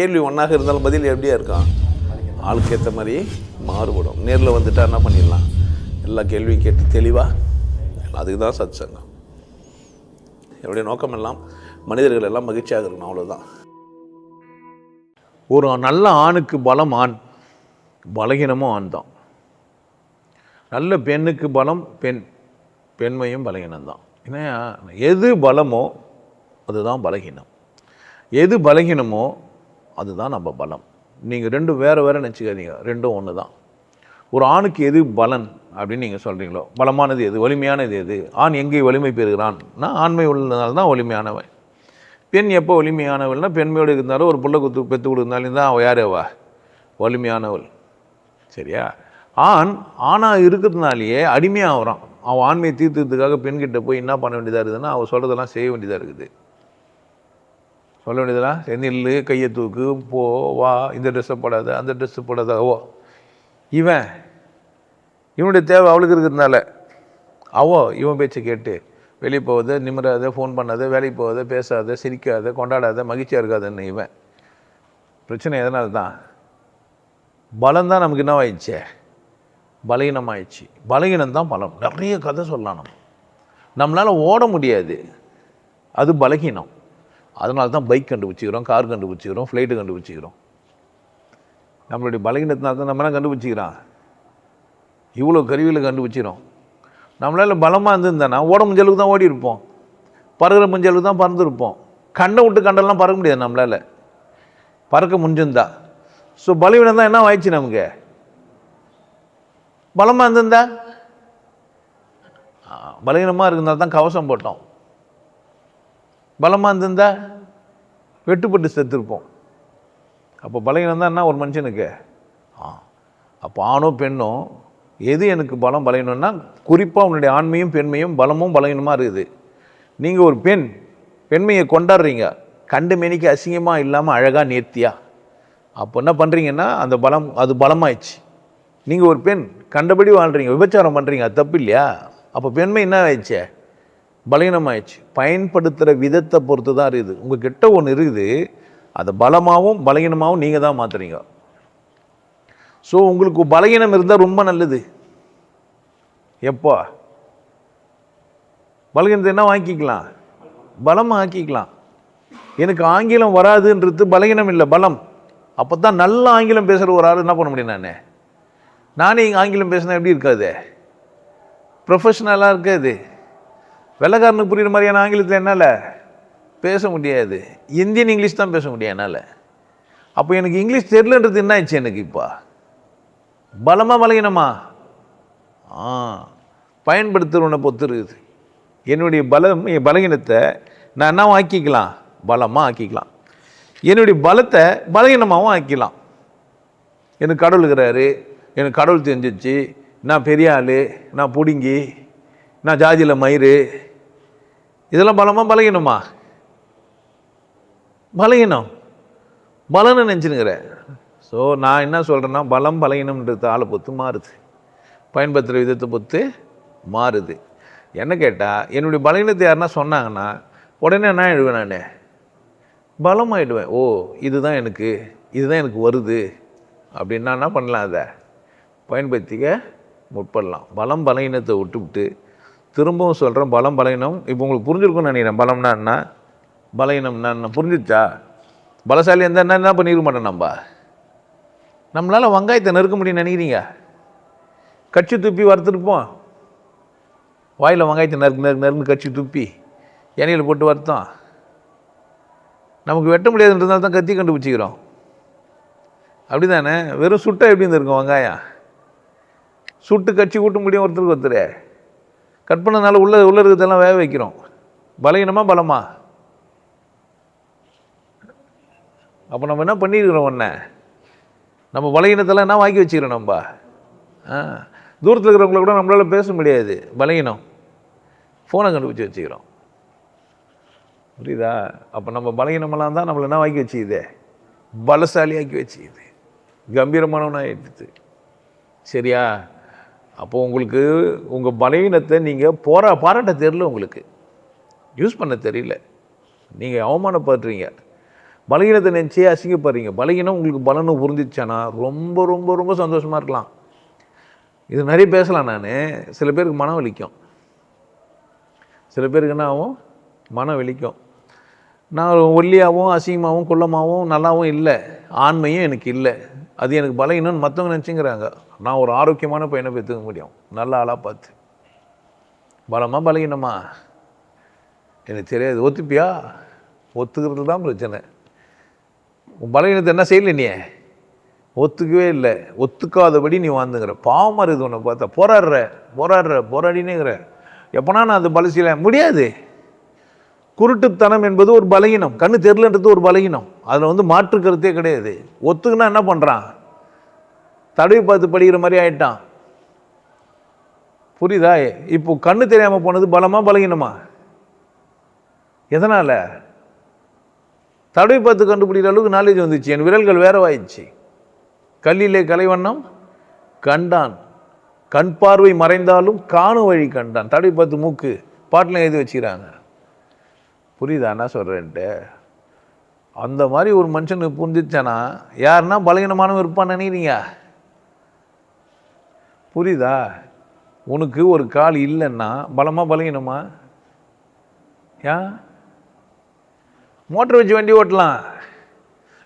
கேள்வி ஒன்றாக இருந்தாலும் பதில் எப்படியா இருக்கான் ஆளுக்கு ஏற்ற மாதிரி மாறுபடும். நேரில் வந்துட்டா என்ன பண்ணிடலாம்? எல்லா கேள்வியும் கேட்டு தெளிவாக அதுக்கு தான் சத் சங்கம் என்னுடைய நோக்கம் எல்லாம் மனிதர்கள் எல்லாம் மகிழ்ச்சியாக இருக்கணும் அவ்வளோதான் ஒரு நல்ல ஆணுக்கு பலம் ஆண் பலகீனமும் ஆண் தான். நல்ல பெண்ணுக்கு பலம் பெண் பெண்மையும் பலகீனம்தான் ஏன்னா எது பலமோ அதுதான் பலகீனம். எது பலகீனமோ அதுதான் நம்ம பலம். நீங்கள் ரெண்டும் வேறு வேறு நினச்சிக்காதீங்க. ரெண்டும் ஒன்று தான் ஒரு ஆணுக்கு எது பலன் அப்படின்னு நீங்கள் சொல்கிறீங்களோ பலமானது எது? வலிமையானது எது? ஆண் எங்கே வலிமை பெறுகிறான்னா ஆண்மை உள்ளதுனால தான் வலிமையானவன். பெண் எப்போ வலிமையானவள்னா பெண்மையோடு இருந்தாலும் ஒரு புள்ள குத்து பெற்று கொடுத்தாலும் தான் அவள் யார் வலிமையானவள். சரியா? ஆண் ஆணாக இருக்கிறதுனாலேயே அடிமையாக ஆகிறான் அவன் ஆண்மையை தீர்த்துறதுக்காக பெண்கிட்ட போய் என்ன பண்ண வேண்டியதாக இருக்குதுன்னா அவள் சொல்கிறதெல்லாம் செய்ய வேண்டியதாக இருக்குது. சொல்ல வேண்டியதெல்லாம் செந்தில் கையை தூக்கு போ வா இந்த ட்ரெஸ்ஸை போடாத அந்த ட்ரெஸ்ஸு போடாத ஓ. இவன் இவனுடைய தேவை அவளுக்கு இருக்கிறதுனால. அவோ இவன் பேச்சை கேட்டு வெளியே போகாத நிம்மறாத ஃபோன் பண்ணாத வேலைக்கு போகாத பேசாத சிரிக்காத கொண்டாடாத மகிழ்ச்சியாக இருக்காதுன்னு இவன். பிரச்சனை எதனால தான் பலம் தான் நமக்கு என்னவாயிடுச்சே ஆயிடுச்சே? பலகீனம் தான் பலம். நிறைய கதை சொல்லலாம் நம்ம. நம்மளால் ஓட முடியாது. அது பலகீனம். அதனால தான் பைக் கண்டுபிடிச்சிக்கிறோம் கார் கண்டுபிடிச்சிக்கிறோம் ஃப்ளைட்டு கண்டுபிடிச்சிக்கிறோம். நம்மளுடைய பலகீனத்தினால் தான் நம்ம என்ன கண்டுபிடிச்சிக்கிறான்? இவ்வளோ கருவியில் கண்டுபிடிச்சிக்கிறோம். நம்மளால் பலமாக இருந்திருந்தானா ஓட முடிஞ்சளவுக்கு தான் ஓடி இருப்போம். பறகுற முஞ்சளவுக்கு தான் பறந்துருப்போம். கண்டை விட்டு கண்டெல்லாம் பறக்க முடியாது நம்மளால். பறக்க முடிஞ்சிருந்தா. ஸோ பலவீனம் தான் என்ன ஆயிடுச்சு நமக்கு? பலமாக இருந்திருந்தா? பலவீனமாக இருந்தால் தான் கவசம் போட்டோம். பலமாக இருந்திருந்தா வெட்டுப்பட்டு செத்துருப்போம். அப்போ பலகீனம் தான் என்ன? ஒரு மனுஷனுக்கு. ஆ. அப்போ ஆணும் பெண்ணும் எது எனக்கு பலம் பலகீனம்னா குறிப்பாக உன்னுடைய ஆண்மையும் பெண்மையும் பலமும் பலகீனமாக இருக்குது. நீங்கள் ஒரு பெண் பெண்மையை கொண்டாடுறீங்க. கண்டு மேனிக்கு அசிங்கமாக இல்லாமல் அழகாக நேர்த்தியா? அப்போ என்ன பண்ணுறீங்கன்னா அந்த பலம் அது பலமாயிடுச்சு. நீங்கள் ஒரு பெண் கண்டபடி வாழ்கிறீங்க விபச்சாரம் பண்ணுறீங்க அது தப்பு இல்லையா? அப்போ பெண்மை என்ன ஆயிடுச்சே? பலகீனமாயிடுச்சு பயன்படுத்துகிற விதத்தை பொறுத்து தான் இருக்குது. உங்கள் கிட்ட ஒன்று இருக்குது. அதை பலமாகவும் பலகீனமாகவும் நீங்கள் தான் மாற்றுறீங்க ஸோ உங்களுக்கு பலகீனம் இருந்தால் ரொம்ப நல்லது. எப்போ? பலகீனத்தை என்ன வாங்கிக்கலாம்? பலமாக ஆக்கிக்கலாம். எனக்கு ஆங்கிலம் வராதுன்றது பலகீனம் இல்லை பலம். அப்போ தான் நல்ல ஆங்கிலம் பேசுகிற ஒரு ஆள் என்ன பண்ண முடியும் நான்? நானே இங்கே ஆங்கிலம் பேசினா எப்படி இருக்காது? ப்ரொஃபஷ்னலாக இருக்காது. வெள்ளைக்காரனுக்கு புரிகிற மாதிரியான ஆங்கிலத்தில் என்னால் பேச முடியாது. இந்தியன் இங்கிலீஷ் தான் பேச முடியும் என்னால். அப்போ எனக்கு இங்கிலீஷ் தெரிலன்றது என்ன ஆயிடுச்சு எனக்கு இப்போ? பலமாக பலகீனமா? ஆ பயன்படுத்துகிறவனை பொறுத்து இருக்குது. என்னுடைய பலம் என் பலகீனத்தை நான் என்ன ஆக்கிக்கலாம்? பலமாக ஆக்கிக்கலாம். என்னுடைய பலத்தை பலகீனமாகவும் ஆக்கிக்கலாம். எனக்கு கடவுள் இருக்கிறாரு. எனக்கு கடவுள் தெரிஞ்சிச்சு. நான் பெரிய ஆள். நான் பிடுங்கி. நான் ஜாதியில் மயிறு. இதெல்லாம் பலமாக பலகீனமா? பலகீனம். பலன்னு நினச்சினுங்கிற ஸோ நான் என்ன சொல்கிறேன்னா பலம் பலகீனம்ன்றது ஆளை பொறுத்து மாறுது. பயன்படுத்துகிற விதத்தை பொறுத்து மாறுது. என்ன கேட்டால் என்னுடைய பலகீனத்தை யாருன்னா சொன்னாங்கன்னா உடனே என்ன ஆயிடுவேன் நான்? பலமாகிடுவேன் ஓ இதுதான் எனக்கு இதுதான் எனக்கு வருது. அப்படின்னா என்ன பண்ணலாம் அதை? பயன்படுத்திக்க முற்படலாம். பலம் பலகீனத்தை விட்டுவிட்டு திரும்பவும் சொல்கிறேன் பலம் பலகீனம். இப்போ உங்களுக்கு புரிஞ்சிருக்கும்னு நினைக்கிறேன். பலம்னா என்ன? பலகீனம்னா என்ன? புரிஞ்சிச்சா? பலசாலி இருந்தால் என்ன என்ன பண்ணிருக்க மாட்டோம் நம்ம? நம்மளால் வெங்காயத்தை நெருக்க முடியும்னு நினைக்கிறீங்க? கட்சி துப்பி வறுத்துருப்போம் வாயில் வெங்காயத்தை நறுக்கு நறுக்கு நறுக்கு கட்சி துப்பி எண்ணெயில் போட்டு வறுத்தோம். நமக்கு வெட்ட முடியாதுன்றதுனால தான் கத்தி கண்டுபிடிச்சிக்கிறோம். அப்படி தானே வெறும் சுட்டாக எப்படி இருந்திருக்கும் வெங்காயம்? சுட்டு கட்சி கூட்ட முடியும் ஒருத்தருக்கு ஒருத்தர். கட் பண்ணதுனால உள்ள உள்ள இருக்கிறதெல்லாம் வேக வைக்கிறோம். பலகீனமா பலமா? அப்போ நம்ம என்ன பண்ணியிருக்கிறோம் ஒன்று நம்ம பலகீனத்தெல்லாம் என்ன வாங்கி வச்சுக்கிறோம் நம்ம? ஆ தூரத்தில் இருக்கிறவங்கள கூட நம்மளால் பேச முடியாது. பலகீனம். ஃபோனை கண்டுபிடிச்சி வச்சுக்கிறோம். புரியுதா? அப்போ நம்ம பலகீனமெல்லாம் தான் நம்மளை என்ன வாங்கி வச்சுக்குது? பலசாலியாக்கி வச்சுக்குது. கம்பீரமானவனாக எடுத்து சரியா? அப்போது உங்களுக்கு உங்கள் பலவீனத்தை நீங்கள் போரா பாராட்ட தெரியல உங்களுக்கு. யூஸ் பண்ண தெரியல. நீங்கள் அவமானப்படுறீங்க. பலகீனத்தை நினச்சி அசிங்கப்படுறீங்க. பலகீனம் உங்களுக்கு பலனும் புரிஞ்சிச்சானா ரொம்ப ரொம்ப ரொம்ப சந்தோஷமாக இருக்கலாம். இது நிறைய பேசலாம் நான். சில பேருக்கு மனம் வலிக்கும். சில பேருக்கு என்ன ஆகும்? மனம் வலிக்கும். நான் ஒல்லியாகவும் அசிங்கமாகவும் குள்ளமாகவும் நல்லாவும் இல்லை. ஆண்மையும் எனக்கு இல்லை. அது எனக்கு பலகீனம்னு மற்றவங்க நினச்சிங்கிறாங்க. நான் ஒரு ஆரோக்கியமான பையனை பெற்றுக்க முடியும். நல்ல ஆளாக பார்த்து. பலமாக பலகீனமா? எனக்கு தெரியாது. ஒத்துப்பியா? ஒத்துக்கிறது தான் பிரச்சனை. உன் பலகீனத்தை என்ன செய்யல நீ? ஒத்துக்கவே இல்லை. ஒத்துக்காதபடி நீ வாழ்ந்துங்கிற பாவமாக இருக்குது உன்னை பார்த்தா. போராடுற. போராடுற. போராடினேங்கிற. எப்போனா நான் அது பலசீல முடியாது. குருட்டுத்தனம் என்பது ஒரு பலகீனம். கண்ணு தெரிலன்றது ஒரு பலகீனம். அதில் வந்து மாற்று கருத்தே கிடையாது. ஒத்துக்குன்னா என்ன பண்ணுறான் தடவி பார்த்து படிக்கிற மாதிரி ஆயிட்டான். புரியுதா? இப்போ கண்ணு தெரியாமல் போனது பலமாக பலகீனமா? எதனால்? தடவை பார்த்து கண்டுபிடிக்கிற அளவுக்கு நாலேஜ் வந்துச்சு. என் விரல்கள் வேறவாயிடுச்சு கல்லிலே கலைவண்ணம் கண்டான். கண் பார்வை மறைந்தாலும் காணும் வழி கண்டான். தடவை பார்த்து மூக்கு. பாட்டில் எழுதி வச்சுக்கிறாங்க. புரியுதா என்ன சொல்கிறேன்ட்டு அந்த மாதிரி ஒரு மனுஷனுக்கு புரிஞ்சிச்சானா யாருன்னா பலகீனமானவன் இருப்பான்னு நினைக்கிறீங்க? புரியுதா? உனக்கு ஒரு கால் இல்லைன்னா பலமாக பலகீனமா? ஏன் மோட்டர் வச்சு வண்டி ஓட்டலாம்.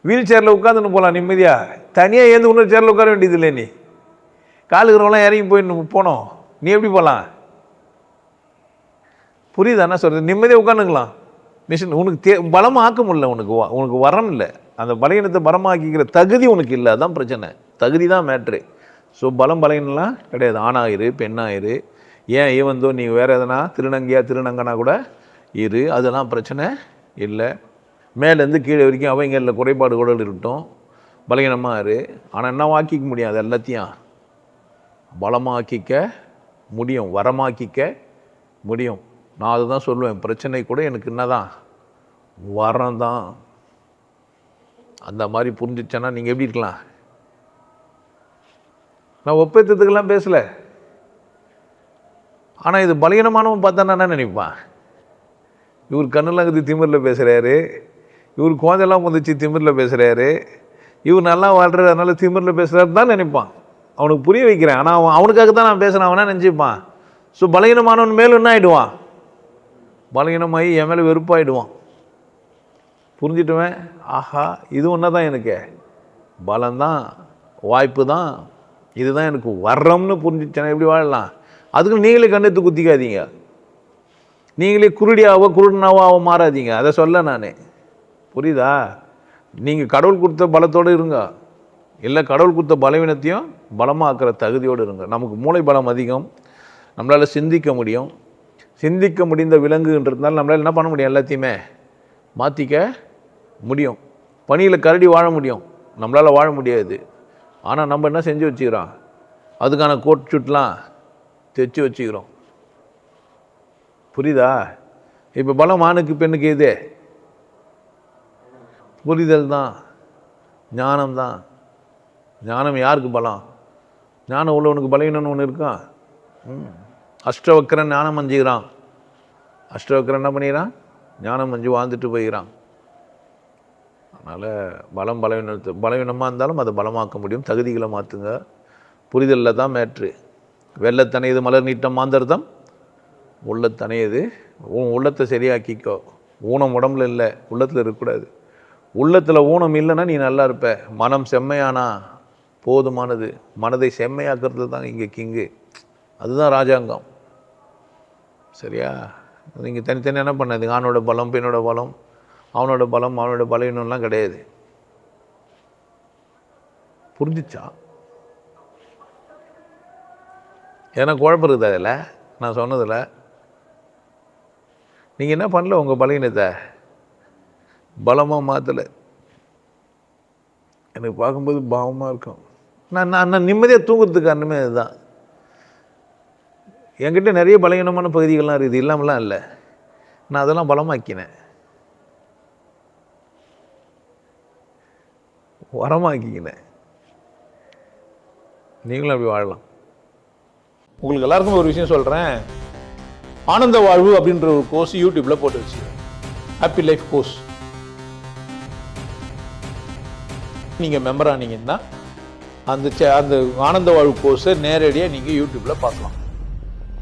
வீல் சேரில் உட்காந்துன்னு போகலாம் நிம்மதியாக தனியாக ஏந்து இன்னொரு சேரில் உட்கார வேண்டியது இல்லை நீ. காலுக்குறவெல்லாம் இறங்கி போய் போனோம். நீ எப்படி போகலாம் புரியுதா என்ன சொல்கிறது நிம்மதியாக உட்காந்துக்கலாம். மிஷின் உனக்கு தே பலமாக்க முடியல உனக்கு வ- உனக்கு வரம் இல்லை. அந்த பலகீனத்தை பலமாக்கிக்கிற தகுதி உனக்கு இல்லை. அதான் பிரச்சனை. தகுதி தான் மேட்ரு ஸோ பலம் பலகீனலாம் கிடையாது. ஆணாயிரு பெண்ணாயிரு. ஏன் ஈவந்தோ நீ வேறு எதனா திருநங்கையா திருநங்கனா கூட இரு. அதெல்லாம் பிரச்சனை இல்லை. மேலேருந்து கீழே வரைக்கும் அவைங்களில் குறைபாடு கூட இருக்கட்டும். பலகீனமாக இரு. ஆனால் என்ன ஆக்கிக்க முடியாது எல்லாத்தையும் பலமாக்கிக்க முடியும். வரமாக்கிக்க முடியும். நான் அதுதான் சொல்லுவேன் பிரச்சனை கூட எனக்கு என்னதான்? வரம் தான். அந்த மாதிரி புரிஞ்சிச்சேன்னா நீங்கள் எப்படி இருக்கலாம்? நான் ஒப்பேத்தத்துக்கெல்லாம் பேசலை. ஆனால் இது பலகீனமானவன் பார்த்தா நான் என்ன நினைப்பான்? இவர் கண்ணில் இருக்குது திமிரில் பேசுகிறாரு இவர் குழந்தைலாம் வந்துச்சு திமிரில் பேசுகிறாரு இவர் நல்லா வாழ்றாரு அதனால் திமிரில் பேசுகிறாரு தான் நினைப்பான். அவனுக்கு புரிய வைக்கிறேன். ஆனால் அவன் அவனுக்காக தான் நான் பேசுகிறேன் அவனா நினச்சிப்பான்? ஸோ பலகீனமானவன் மேலும் என்ன ஆகிடுவான் பலகீனமாகி என் மேலே வெறுப்பாயிடுவான். புரிஞ்சிட்டுவேன்? ஆஹா இது ஒன்று தான் எனக்கு. பலம்தான் வாய்ப்பு தான் இதுதான் எனக்கு வர்றோம்னு புரிஞ்சிச்சேன்னா எப்படி வாழலாம்? அதுக்கு நீங்களே கண்ணெத்து குத்திக்காதீங்க. நீங்களே குருடியாவோ குருடனாவோ மாறாதீங்க. அதை சொல்ல நான். புரியுதா? நீங்கள் கடவுள் கொடுத்த பலத்தோடு இருங்க. இல்லை கடவுள் கொடுத்த பலவீனத்தையும் பலமாக்குற தகுதியோடு இருங்க. நமக்கு மூளை பலம் அதிகம். நம்மளால் சிந்திக்க முடியும். சிந்திக்க முடிந்த விலங்குன்றதுனால நம்மளால் என்ன பண்ண முடியும் எல்லாத்தையுமே? மாற்றிக்க முடியும். பனியில் கரடி வாழ முடியும். நம்மளால் வாழ முடியாது. ஆனால் நம்ம என்ன செஞ்சு வச்சுக்கிறோம்? அதுக்கான கோட் சுட்லாம் தைச்சு வச்சுக்கிறோம். புரியுதா? இப்போ பலம் ஆணுக்கு பெண்ணுக்கு இது புரிதல் தான். ஞானம் தான். ஞானம் யாருக்கு பலம்? ஞானம் உள்ளவனுக்கு பலவீனம்னு ஒன்று இருக்கா? ம். அஷ்டவக்கரன் ஞானம் அஞ்சுக்கிறான் அஷ்டவக்கரன் என்ன பண்ணிக்கிறான் ஞானம் மஞ்சு வாழ்ந்துட்டு போயிக்கிறான். அதனால் பலம் பலவீனத்தை பலவீனமாக இருந்தாலும் அதை பலமாக்க முடியும். தகுதிகளை மாற்றுங்க புரிதலில் தான் மேட்ரு. வெள்ளத்தனையது மலர் நீட்டம் மாந்தர்தம். உள்ளத்தனையது உன் உள்ளத்தை சரியாக்கிக்கோ. ஊனம் உடம்புல இல்லை. உள்ளத்தில் இருக்கக்கூடாது. உள்ளத்தில் ஊனம் இல்லைன்னா நீ நல்லா இருப்ப. மனம் செம்மையானா? போதுமானது. மனதை செம்மையாக்குறது தான் இங்கே கிங்கு. அதுதான் ராஜாங்கம். சரியா? நீங்கள் தனித்தனியாக என்ன பண்ணாது ஆணோட பலம் பெண்ணோட பலம். அவனோட பலம் அவனோட பலவீனம்லாம் கிடையாது. புரிஞ்சிச்சா? ஏன்னா குழப்பம் இருக்குது அதில் நான் சொன்னதில். நீங்கள் என்ன பண்ணல உங்கள் பலவீனத்தை பலமாக மாற்றலை எனக்கு பார்க்கும்போது பாவமாக இருக்கும். நான் நான் நிம்மதியாக தூங்குறதுக்கு காரணமே இதுதான். என்கிட்ட நிறைய பலகீனமான பகுதிகள்லாம் இருக்குது. இல்லாமலாம் இல்லை. நான் அதெல்லாம் பலமாக்கினேன். வரமாக்கிக்கினேன். நீங்களும் அப்படி வாழலாம். உங்களுக்கு எல்லாருக்கும் ஒரு விஷயம் சொல்கிறேன் ஆனந்த வாழ்வு அப்படின்ற ஒரு கோர்ஸ் யூடியூப்பில் போட்டு வச்சு ஹாப்பி லைஃப் கோர்ஸ் நீங்கள் மெம்பர் ஆனீங்கன்னா அந்த சே- அந்த ஆனந்த வாழ்வு கோர்ஸை நேரடியாக நீங்கள் யூடியூப்பில் பார்க்கலாம்.